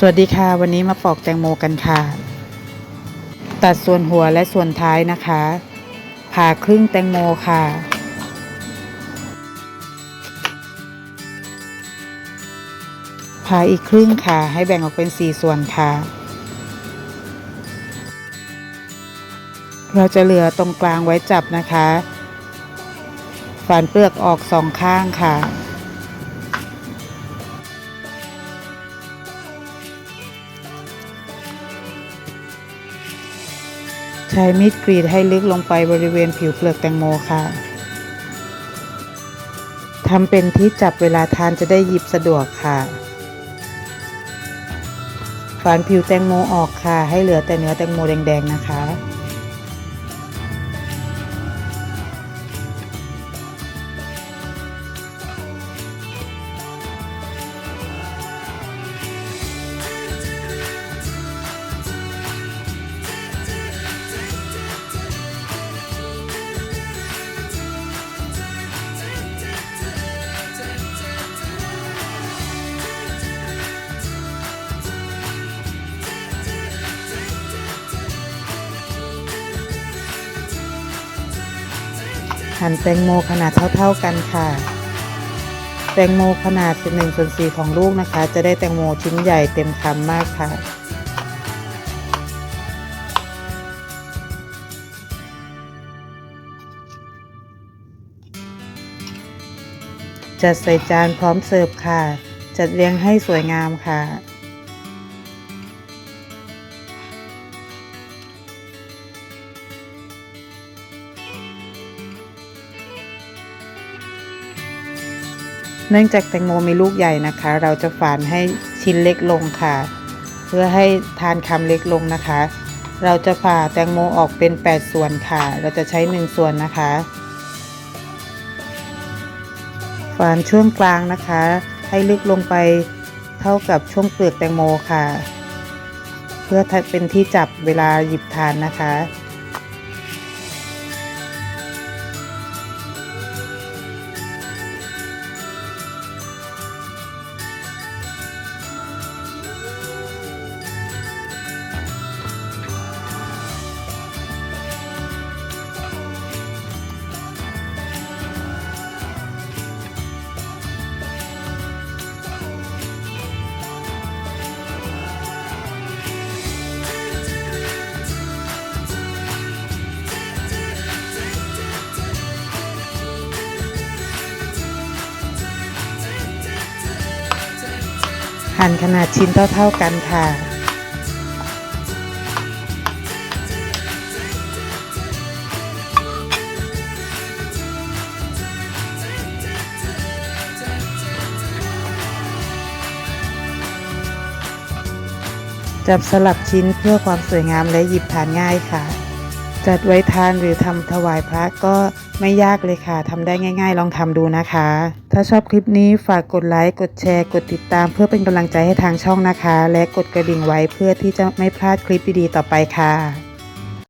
สวัสดีค่ะ วันนี้มาปอกแตงโมกันค่ะ ตัดส่วนหัวและส่วนท้ายนะคะ ผ่าครึ่งแตงโมค่ะ ผ่าอีกครึ่งค่ะ ให้แบ่งออกเป็น4ส่วนค่ะ เราจะเหลือตรงกลางไว้จับนะคะฝานเปลือกออกสองข้างค่ะ ใช้มีดกรีดให้ลึกลงไปบริเวณผิวเปลือกแตงโมค่ะทำเป็นที่จับเวลาทานจะได้หยิบสะดวกค่ะ ฝานผิวแตงโมออกค่ะ ให้เหลือแต่เนื้อแตงโมแดงๆนะคะ หั่นแตงโมขนาดเท่าๆกันค่ะ แตงโมขนาด1ส่วน4ของลูกนะคะ จะได้แตงโมชิ้นใหญ่เต็มคำมากค่ะจัดใส่จานพร้อมเสิร์ฟค่ะ จัดเรียงให้สวยงามค่ะ เนื่องจากแตงโมมีลูกใหญ่นะคะ เราจะฝานให้ชิ้นเล็กลงค่ะ เพื่อให้ทานคำเล็กลงนะคะ เราจะผ่าแตงโมออกเป็น 8 ส่วนค่ะ เราจะใช้ 1 ส่วนนะคะ ฝานช่วงกลางนะคะ ให้ลึกลงไปเท่ากับช่วงเปลือกแตงโมค่ะ เพื่อเป็นที่จับเวลาหยิบทานนะคะ หั่นขนาดชิ้นเท่าๆกันค่ะ จับสลับชิ้นเพื่อความสวยงามและหยิบทานง่ายค่ะ จัดไว้ทานหรือทำถวายพระก็ไม่ยากเลยค่ะทำได้ง่าย ๆ ลองทำดูนะคะ ถ้าชอบคลิปนี้ฝากกดไลค์ กดแชร์ กดติดตาม เพื่อเป็นกำลังใจให้ทางช่องนะคะ และกดกระดิ่งไว้เพื่อที่จะไม่พลาดคลิปดีๆต่อไปค่ะ